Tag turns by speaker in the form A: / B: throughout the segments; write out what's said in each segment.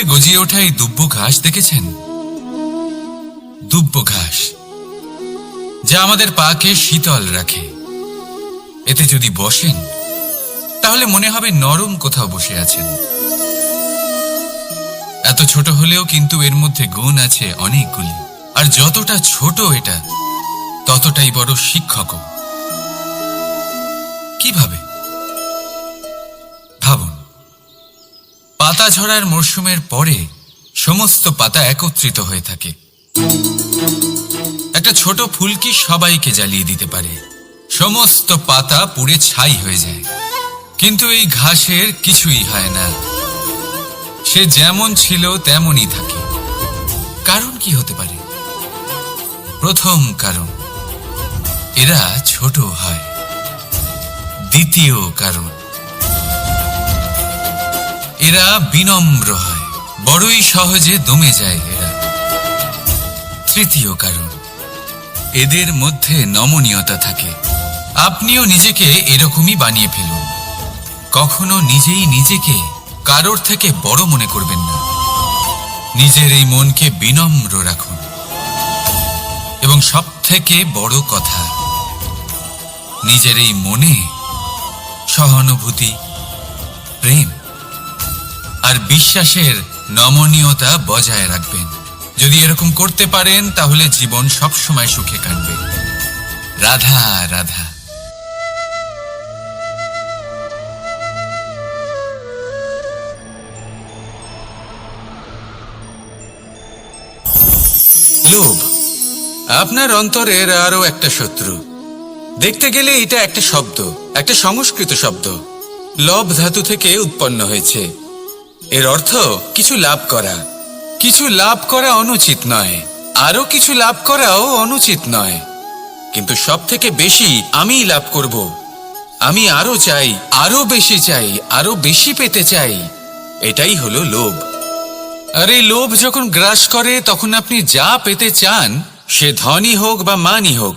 A: থেকে গজিয়ে ওঠা এই দুব্ব ঘাস দেখেছেন? দুব্ব ঘাস, যা আমাদের পাকে শীতল রাখে। এতে যদি বসেন, তাহলে মনে হবে নরম কোথাও বসে আছেন। এত ছোট হলেও কিন্তু এর মধ্যে গুণ আছে অনেকগুলি। আর যতটা ছোট এটা, ততটাই বড় শিক্ষক কীভাবে? পাতা ঝরার মরশুমের পরে সমস্ত পাতা একত্রিত হয়ে থাকে। একটা ছোট ফুলকি সবাইকে জ্বালিয়ে দিতে পারে। সমস্ত পাতা পুড়ে ছাই হয়ে যায়। কিন্তু এই ঘাসের কিছুই হয় না। সে যেমন ছিল তেমনই থাকে। কারণ কি হতে পারে? প্রথম কারণ, এরা ছোট হয়। দ্বিতীয় কারণ এরা বিনম্র হয়। বড়ই সহজে দমে যায় এরা। তৃতীয় কারণ, এদের মধ্যে নমনীয়তা থাকে। আপনিও নিজেকে এরকমই বানিয়ে ফেলুন। কখনো নিজেই নিজেকে কারোর থেকে বড় মনে করবেন না। নিজের এই মনকে বিনম্র রাখুন। এবং সব থেকে বড় কথা, নিজের এই মনে সহানুভূতি, প্রেম। আর বিশ্বাসের নমনীয়তা বজায় রাখবেন। যদি এরকম করতে পারেন, তাহলে জীবন সবসময় সুখে কাটবে। রাধা রাধা। লোভ আপনার অন্তরের আরও একটা শত্রু। দেখতে গেলে এটা একটা শব্দ, একটা সংস্কৃত শব্দ। লব ধাতু থেকে উৎপন্ন হয়েছে। এর অর্থ কিছু লাভ করা। কিছু লাভ করা অনুচিত নয়। আরও কিছু লাভ করাও অনুচিত নয়। কিন্তু সব থেকে বেশি আমিই লাভ করব। আমি আরও চাই আরও বেশি চাই আরও বেশি পেতে চাই। এটাই হলো লোভ। আর এই লোভ যখন গ্রাস করে, তখন আপনি যা পেতে চান, সে ধনই হোক বা মানই হোক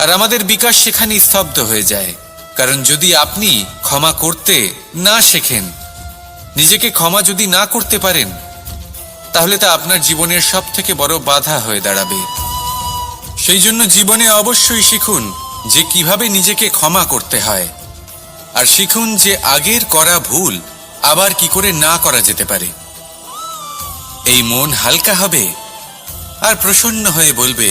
A: আর আমাদের বিকাশ সেখানে স্তব্ধ হয়ে যায়। কারণ যদি আপনি ক্ষমা করতে না শেখেন, নিজেকে ক্ষমা যদি না করতে পারেন, তাহলে তা আপনার জীবনের সব থেকে বড় বাধা হয়ে দাঁড়াবে। সেই জন্য জীবনে অবশ্যই শিখুন যে কীভাবে নিজেকে ক্ষমা করতে হয়, আর শিখুন যে আগের করা ভুল আবার কি করে না করা যেতে পারে। এই মন হালকা হবে আর প্রসন্ন হয়ে বলবে